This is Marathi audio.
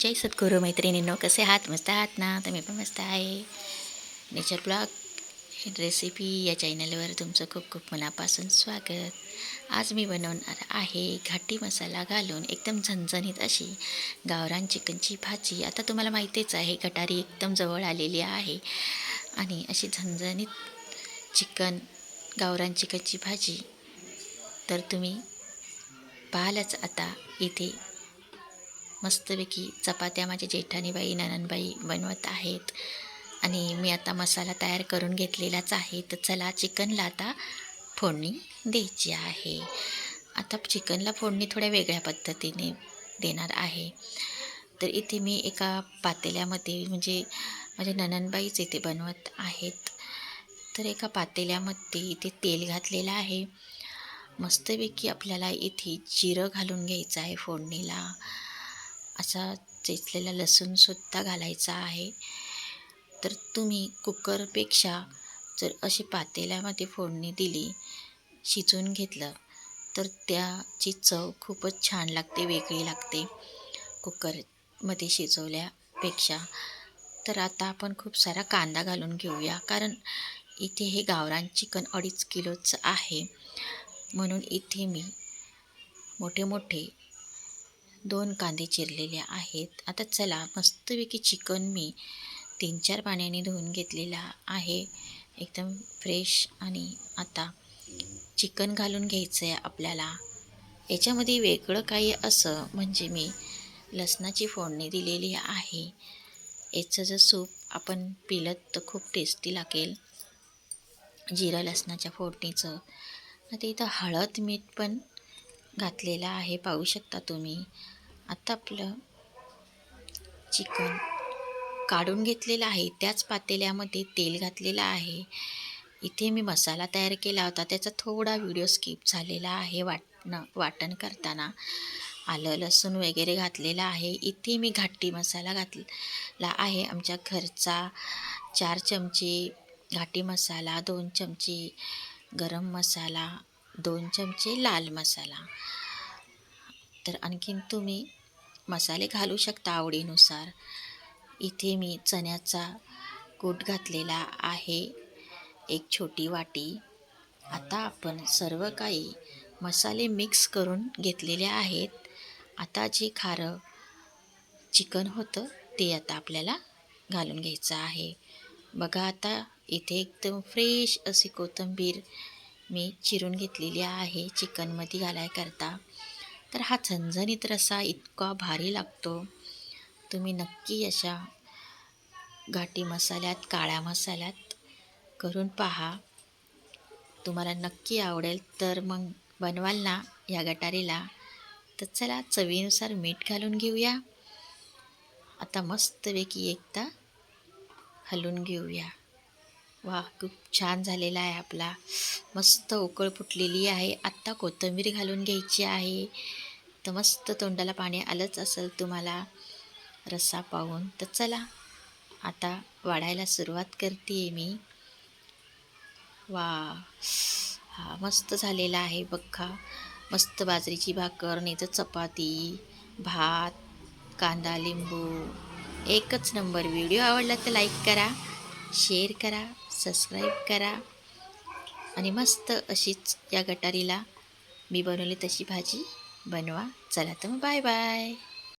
जय सद्गुरू मैत्रिणींनो कसे आहात? मस्त आहात ना? तुम्ही पण मस्त आहे. नेचर ब्लॉग रेसिपी या चॅनलवर तुमचं खूप खूप मनापासून स्वागत. आज मी बनवणार आहे घाटी मसाला घालून एकदम झणझणीत अशी गावरान चिकनची भाजी. आता तुम्हाला माहितीच आहे गटारी एकदम जवळ आलेली आहे. आणि अशी झणझणीत चिकन गावरान चिकनची भाजी. तर तुम्ही पाहालच आता इथे मस्तपैकी चपात्या माझ्या जेठानीबाई नननबाई बनवत आहेत. आणि मी आता मसाला तयार करून घेतलेलाच आहे. तर चला चिकनला आता फोडणी द्यायची आहे. आता चिकनला फोडणी थोड्या वेगळ्या पद्धतीने देणार आहे. तर इथे मी एका पातेल्यामध्ये म्हणजे माझ्या नननबाईच इथे बनवत आहेत. तर एका पातेल्यामध्ये इथे तेल घातलेलं आहे. मस्तपैकी आपल्याला इथे जिरं घालून घ्यायचं आहे फोडणीला. असा चेचलेला लसूणसुद्धा घालायचा आहे. तर तुम्ही कुकरपेक्षा जर अशी पातेल्यामध्ये फोडणी दिली शिजून घेतलं तर त्याची चव खूपच छान लागते वेगळी लागते कुकरमध्ये शिजवल्यापेक्षा. तर आता आपण खूप सारा कांदा घालून घेऊया कारण इथे हे गावरान चिकन अडीच किलोचं आहे. म्हणून इथे मी मोठे मोठे दोन कांदे चिरलेले आहेत. आता चला मस्तपैकी चिकन मी तीन चार पाण्याने धुवून घेतलेला आहे. एकदम फ्रेश आणि आता चिकन घालून घ्यायचं आहे आपल्याला. याच्यामध्ये वेगळं काही असं म्हणजे मी लसणाची फोडणी दिलेली आहे. याचं जर सूप आपण पिलं तर खूप टेस्टी लागेल. जिरं लसणाच्या फोडणीचं. आता इथं हळद मीठ पण घातलेलं आहे. पाहू शकता तुम्ही. आता आपलं चिकन काढून घेतलेलं आहे. त्याच पातेल्यामध्ये तेल घातलेलं आहे. इथे मी मसाला तयार केला होता. त्याचा थोडा व्हिडिओ स्किप झालेला आहे वाटणं वाटण करताना. आलं लसूण वगैरे घातलेलं आहे. इथे मी घाटी मसाला घातला आहे. आमच्या घरचा चार चमचे घाटी मसाला दोन चमचे गरम मसाला दोन चमचे लाल मसाला. तर आणखीन तुम्ही मसाले घालू शकता आवडीनुसार. इथे मी चण्याचा कूट घातलेला आहे एक छोटी वाटी. आता आपण सर्व काही मसाले मिक्स करून घेतलेले आहेत. आता जे खारं चिकन होतं ते आता आपल्याला घालून घ्यायचं आहे. बघा आता इथे एकदम फ्रेश अशी कोथिंबीर मी चिरून घेतलेली आहे चिकनमध्ये घालायकरता. तर हा झणझणीत रसा इतका भारी लागतो. तुम्ही नक्की अशा घाटी मसाल्यात काळ्या मसाल्यात करून पहा. तुम्हाला नक्की आवडेल तर मग बनवाल ना या गटारीला. तर चला चवीनुसार मीठ घालून घेऊया. आता मस्तपैकी एकदा हलवून घेऊया. वा खूप छान झालेला आहे आपला. मस्त उकळ फुटलेली आहे. आत्ता कोथिंबीर घालून घ्यायची आहे. तर मस्त तोंडाला पाणी आलंच असेल तुम्हाला. रस्सा पाहून. तर चला आता वाढायला सुरुवात करते मी. वा हा मस्त झालेला आहे बघा. मस्त बाजरीची भाकर नाही तर चपाती भात कांदा लिंबू. एकच नंबर. व्हिडिओ आवडला तर लाईक करा शेअर करा. सबस्क्राईब करा. आणि मस्त अशीच या गटारीला मी बनवली तशी भाजी. बनवा. चला तर मग बाय बाय